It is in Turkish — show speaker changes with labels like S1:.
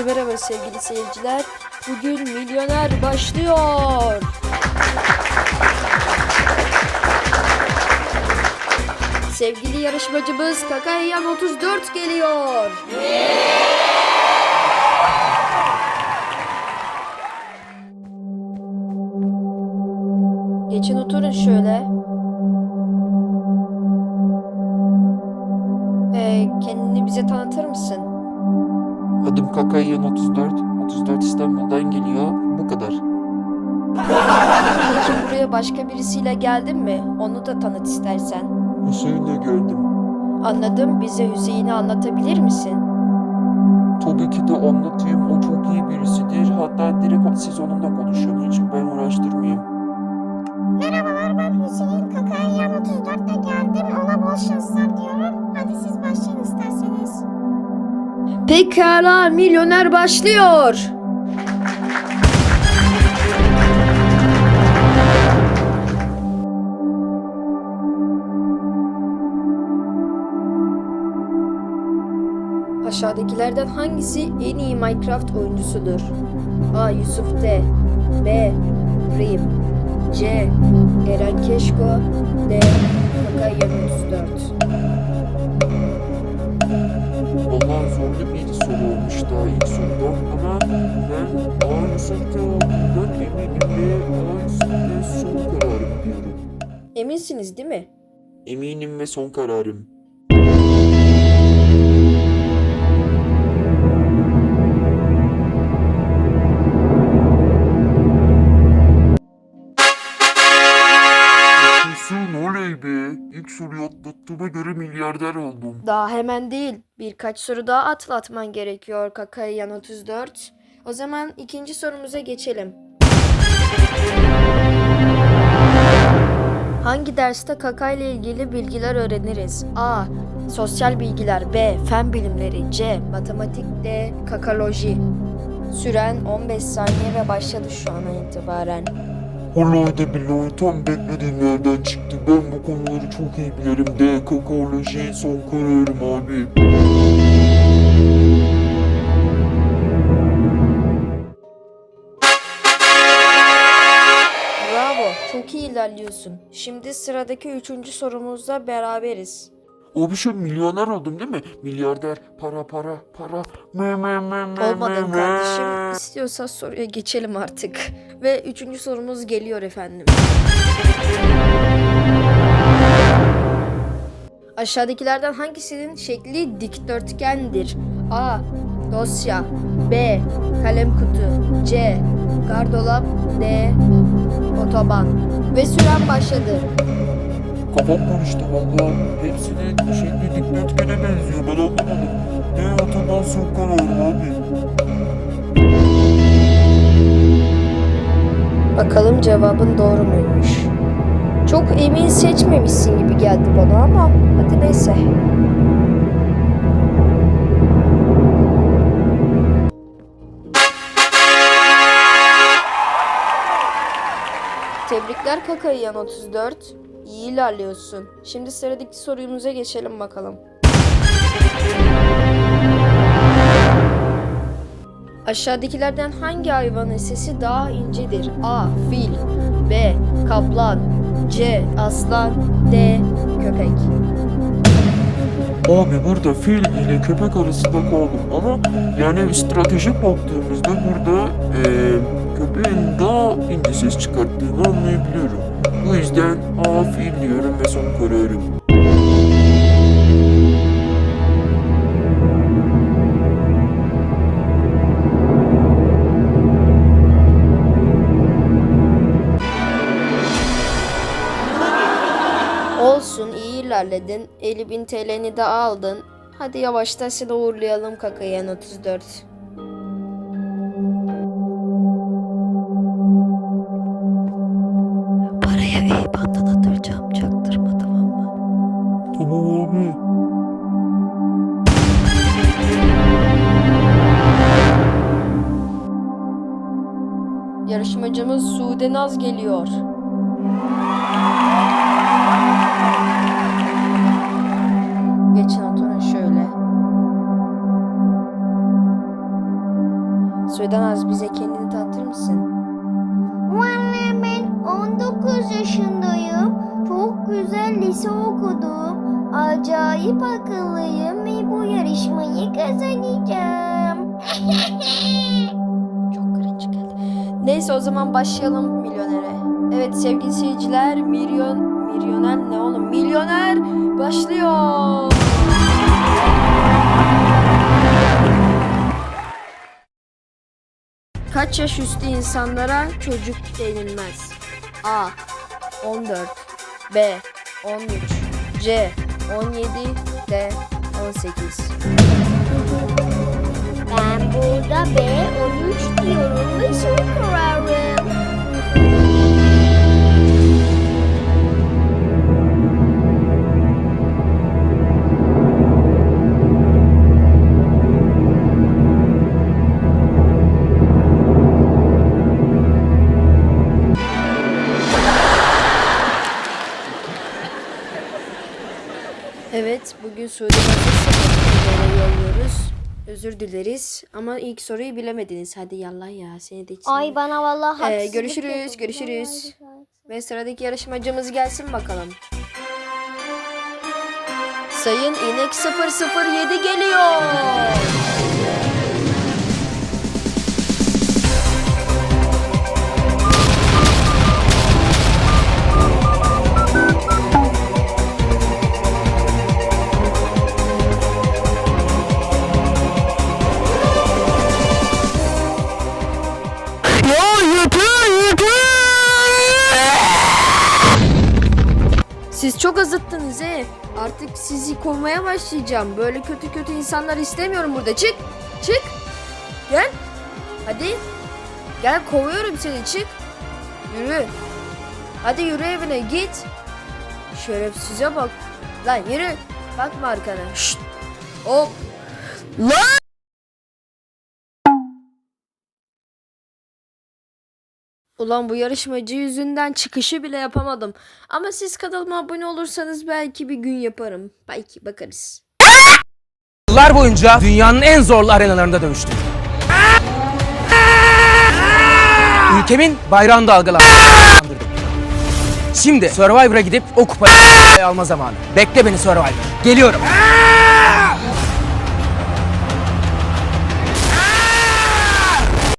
S1: Herkese merhaba sevgili seyirciler. Bugün milyoner başlıyor. Sevgili yarışmacımız Kakayan 34 geliyor. Geçin oturun şöyle.
S2: Kakayan 34. 34 İstanbul'dan geliyor. Bu kadar.
S1: Peki buraya başka birisiyle geldin mi? Onu da tanıt istersen.
S2: Hüseyin'le geldim.
S1: Anladım. Bize Hüseyin'i anlatabilir misin?
S2: Tabii ki de anlatayım. O çok iyi birisidir. Hatta direkt siz onunla konuşun.
S1: Pekala milyoner başlıyor. Aşağıdakilerden hangisi en iyi Minecraft oyuncusudur? A. Yusuf D. B. Rim C. Eren Keşko D. Kakayan 34
S2: Vallahi zorlu bir soru olmuş daha ilk soruda. Ama ben A Yusuf'ta olduğundan eminim ve A Yusuf'ta son kararım diyorum.
S1: Eminsiniz değil mi?
S2: Eminim ve son kararım. Kesin oley be. İlk soruyu atlattığıma göre milyarder oldum.
S1: Daha hemen değil. Birkaç soru daha atlatman gerekiyor Kakayan 34. O zaman ikinci sorumuza geçelim. Hangi derste kaka ile ilgili bilgiler öğreniriz? A. Sosyal bilgiler B. Fen bilimleri C. Matematik D. Kakaloji Süren 15 saniye ve başladı şu ana itibaren.
S2: De billahi tam beklediğim yerden çıktı. Ben bu konuları çok iyi bilirim. D. Kakaoloji son kararım abi.
S1: Bravo, çok iyi ilerliyorsun. Şimdi sıradaki üçüncü sorumuzda beraberiz.
S2: O bir şey milyoner oldum değil mi? Milyarder, para para para. Me me me me
S1: Olmadın
S2: me, me.
S1: kardeşim. İstiyorsan soruya geçelim artık. Ve üçüncü sorumuz geliyor efendim. Aşağıdakilerden hangisinin şekli dikdörtgendir? A. Dosya B. Kalem kutu C. Gardolap D. Otoban Ve süren başladı.
S2: Kafam karıştı valla. Hepsinin şekli dikdörtgene benziyor. Ben anlamadım. Ne otoban son kararım abi.
S1: Bakalım cevabın doğru muymuş? Çok emin seçmemişsin gibi geldi bana ama hadi neyse. Tebrikler Kakayan 34. İyi ilerliyorsun. Şimdi sıradaki sorumuza geçelim bakalım. Aşağıdakilerden hangi hayvanın sesi daha incedir? A. Fil B. Kaplan C. Aslan D. Köpek
S2: Abi burada fil ile köpek arasında kaldım ama yani stratejik baktığımızda burada eee köpeğin daha ince ses çıkarttığını anlayabiliyorum. Bu yüzden A fil diyorum ve son kararım.
S1: Olsun iyi ilerledin. 50.000 TL'ni de aldın. Hadi yavaştan seni uğurlayalım Kakayan 34. Yarışmacımız Sude Naz geliyor. Geçin oturun şöyle. Sudanaz bize kendini tanıtır mısın?
S3: Vallahi ben 19 yaşındayım. Çok güzel lise okudum. Acayip akıllıyım ve bu
S1: Neyse o zaman başlayalım milyonere. Evet sevgili seyirciler milyon milyoner ne oğlum milyoner başlıyor. Kaç yaş üstü insanlara çocuk denilmez? A. 14 B. 13 C. 17 D. 18
S3: Ben burada B13
S1: Suudi Arabistan yolluyoruz. Özür dileriz ama ilk soruyu bilemediniz. Hadi yallah ya seni de içine.
S3: Ay bana vallahi
S1: Ee,
S3: haksızlık
S1: görüşürüz,
S3: yapıldı.
S1: görüşürüz. Ve sıradaki yarışmacımız gelsin bakalım. Sayın İnek 007 geliyor. Çok azıttınız he. Artık sizi kovmaya başlayacağım. Böyle kötü kötü insanlar istemiyorum burada. Çık. Çık. Gel. Hadi. Gel kovuyorum seni çık. Yürü. Hadi yürü evine git. Şerefsize bak. Lan yürü. Bakma arkana. Şşt. Hop. Lan. Ulan bu yarışmacı yüzünden çıkışı bile yapamadım. Ama siz kanalıma abone olursanız belki bir gün yaparım. Belki bakarız.
S4: Yıllar boyunca dünyanın en zorlu arenalarında dövüştüm. Ülkemin bayrağını dalgalandırdım. Şimdi Survivor'a gidip o kupayı alma zamanı. Bekle beni Survivor. Geliyorum.